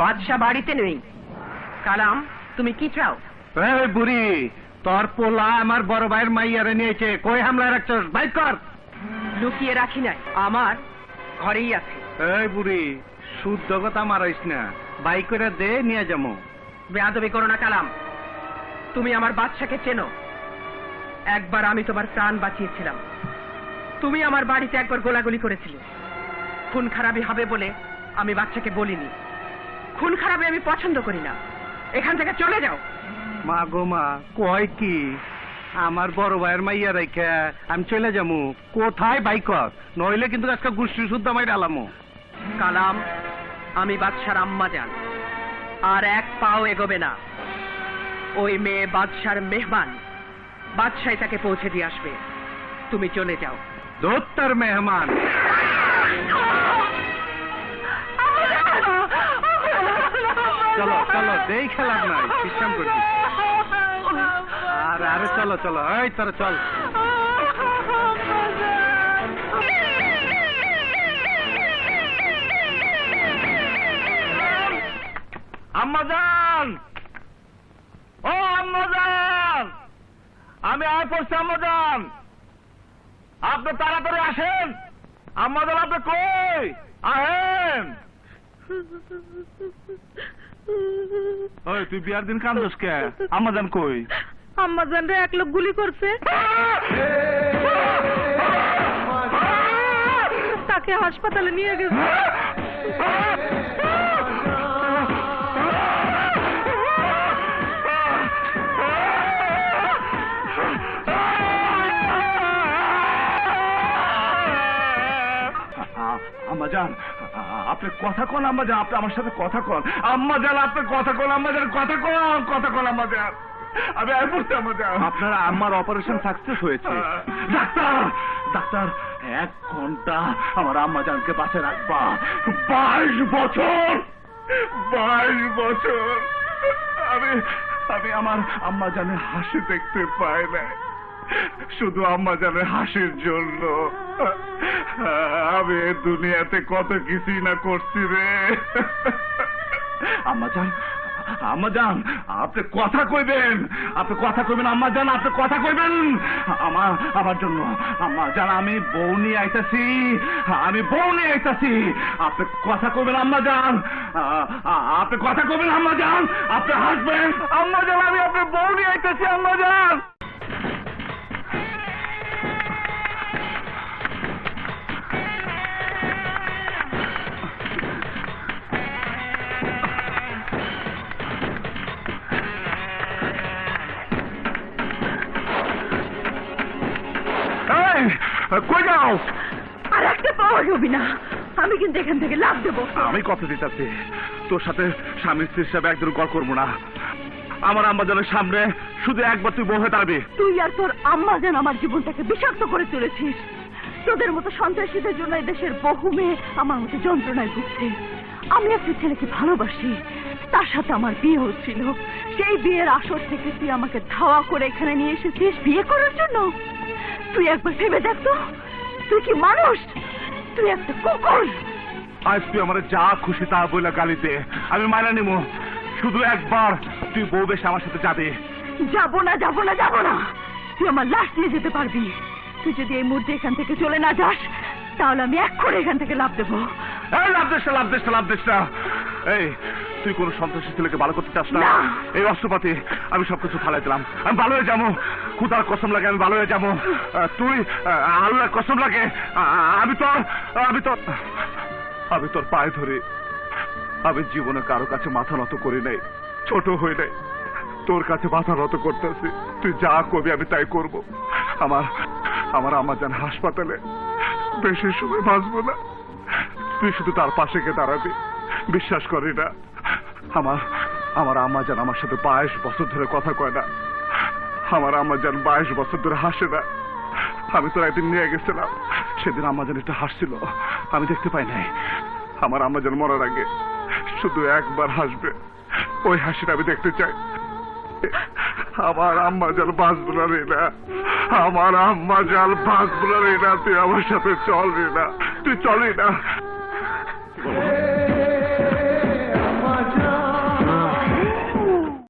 বাদশা বাড়িতে নেই। কালাম তুমি কি চাও? বুড়ি তোর পোলা আমার বড় ভাইয়ের মাইয়ারে নিয়েছে। কই হামলা রাখছস? বাইক কর। লুকিয়ে রাখি নাই। আমার ঘরেই আছে। এই বুড়ি শুদ্ধ কথা মারাইস না। বাইক করে দে নিয়ে যাব বেয়াদবি করো না কালাম। তুমি আমার বাচ্চাকে চেনো। একবার আমি তোমার প্রাণ বাঁচিয়েছিলাম। তুমি আমার বাড়িতে একবার গোলাগুলি করেছিলে। খুন খারাপই হবে বলে আমি বাচ্চাকে বলিনি। খুন খারাপে আমি পছন্দ করি না। এখান থেকে চলে যাও। মা গো মা কয় কি? আমার বড় ভাইয়ের মাইয়া রেখে আমি চলে যাব কোথায় বাইক নইলে কিন্তু আজকে গুষ্টি শুদ্ধ মাই ডালামো। কালাম আমি বাদশার আম্মা যান আর এক পাও এগোবে না। ওই মেয়ে বাদশার মেহমান বাদশাই তাকে পৌঁছে দিয়ে আসবে। তুমি চলে যাও। দোত্তর মেহমান। দেই খেলাম নাই বিশ্রাম করছি আর আরে চলো চলো, এই তোরা চল। আম্মাজান ও আম্মাজান আমি আয় পড়ছি আম্মাজান আপনি তাড়াতাড়ি আসেন। আম্মাজান আপনি কই? আহেন! ওই, তুই বিয়ার দিন কান্দস কে? আম্মাজান কই? আম্মাজান রে এক লোক গুলি করছে। তাকে হাসপাতালে নিয়ে গেছে। আম্মাজান আপনি কথা কন আপনি আমার সাথে কথা কন। আপনি কথা কন কথা কন কথা কন আমি আর আম্মাজান আপনার আম্মার অপারেশন সাকসেস হয়েছে। ডাক্তার ডাক্তার এক ঘণ্টা আমার আম্মাজানকে পাশে রাখবা। বাইশ বছর বাইশ বছর। আমি আমি আমার আম্মাজানের হাসি দেখতে পাই না শুধু আম্মা জানে হাসির জন্য। আমি দুনিয়াতে কত কিছুই না করছি রে। আম্মা জান আম্মা জান, আপনি কথা কইবেন। আপনি কথা কইবেন, আম্মা জান, আপনি কথা কইবেন। আমার আমার জন্য, আম্মা জান, আমি বউ নিয়ে আইতাছি। আমি বউ নিয়ে আইতাছি। আপনি কথা কইবেন, আম্মা জান। আপনি কথা কইবেন, আম্মা জান। আপনি হাসবেন আম্মা জান, আমি আপনার বউ নিয়ে আইতাছি, আম্মা জান। কই যাও? আর একটা পাওয়া যাবে না। আমি কিন্তু এখান থেকে লাভ দেবো। আমি কথা দিতেছি তোর সাথে স্বামী স্ত্রী হিসাবে একদিন গড় করব না। আমার আম্মাজানের সামনে শুধু একবার তুই হয়ে দাঁড়াবি। তুই আর তোর আম্মা যেন আমার জীবনটাকে বিষাক্ত করে তুলেছিস। তোদের মতো সন্ত্রাসীদের জন্য দেশের বহু মেয়ে আমার মতো যন্ত্রণায় ভুগছে। আমি একটা ছেলেকে ভালোবাসি। তার সাথে আমার বিয়ে হচ্ছিল সেই বিয়ের আসর থেকে তুই আমাকে ধাওয়া করে এখানে নিয়ে এসেছিস বিয়ে করার জন্য। তুই একবার ভেবে দেখ তো। তুই কি মানুষ? তুই একটা কুকুর। আজ তুই আমার যা খুশি তা বলে গালি দে আমি মানা নিব শুধু একবার তুই বউ বেশ আমার সাথে যাবে। যাব না যাব না যাব না। তুই আমার লাশ নিয়ে যেতে পারবি। তুই যদি এই মুহূর্তে এখান থেকে চলে না যাস তাহলে আমি এক্ষুনি এখান থেকে লাভ দেবো। লাভ দেশটা লাভ দেশটা লাভ দেশ না। এই তুই কোন সন্ত্রাসী ছেলেকে ভালো করতে চাস না। এই অস্ত্রপাতি আমি সবকিছু ফালাই দিলাম। আমি ভালো হয়ে যাব। খুদার কসম লাগে আমি ভালো হয়ে যাব। তুই আল্লাহ কসম লাগে আমি তোর আমি তোর আমি তোর পায়ে ধরে। আমি জীবনে কারও কাছে মাথা নত করি নাই ছোট হই নাই। তোর কাছে মাথা নত করতেছি। তুই যা করবি আমি তাই করব। আমার আমার আমার যেন হাসপাতালে বেশি সময় বাঁচবো না। তুই শুধু তার পাশে গিয়ে দাঁড়াবি। বিশ্বাস করি না আমার আমার আম্মা যেন আমার সাথে বাইশ বছর ধরে কথা কয় না। আমার আম্মা যেন বাইশ বছর ধরে হাসে না। আমি তো একদিন নিয়ে গেছিলাম। সেদিন আম্মা যেন একটু হাসছিল। আমি দেখতে পাই নাই। আমার আম্মা যেন মরার আগে শুধু একবার হাসবে। ওই হাসিটা আমি দেখতে চাই। আমার আম্মা জাল বাঁচবো না রে না। আমার আম্মা জাল বাঁচবো না রে না। তুই আমার সাথে চল রে না। তুই চলি না।